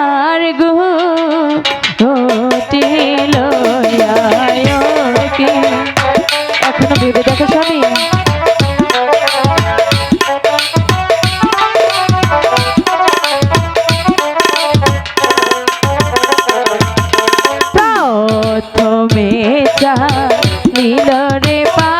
তার গো টিল এখনও ভেবে দেখো স্বামী। প্রথমে চা নীল রে পা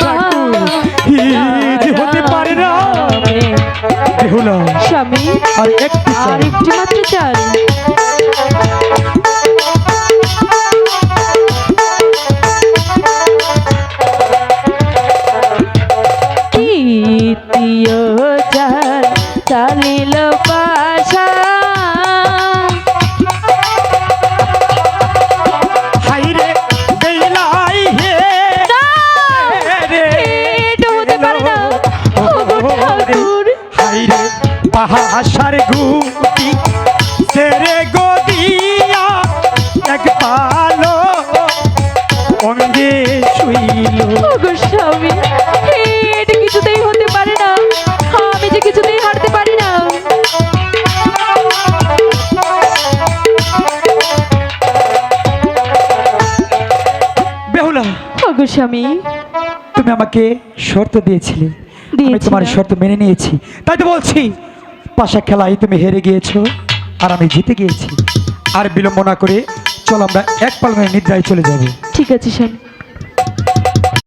ঠাকুর ই যে হতে পারে না। স্বামী আর একটু আর চাই। মাত্র চান তৃতীয় চাল চালিল পাশা। রে পাহাড় গুটি সেরে গদিয়া এক পালো অঙ্গে শুইল। ও গো এটা কিছুতেই হতে পারে না আমি যে কিছুতেই হারতে পারি না। বেহুলা ও গো স্বামী। তুমি আমাকে শর্ত দিয়েছিলে। আমি তোমার শর্ত মেনে নিয়েছি। তাই তো বলছি পাশা খেলায় তুমি হেরে গিয়েছো আর আমি জিতে গিয়েছি। আর বিলম্ব না করে চল আমরা এক পালনের নিদ্রায় চলে যাব। ঠিক আছে স্বামী।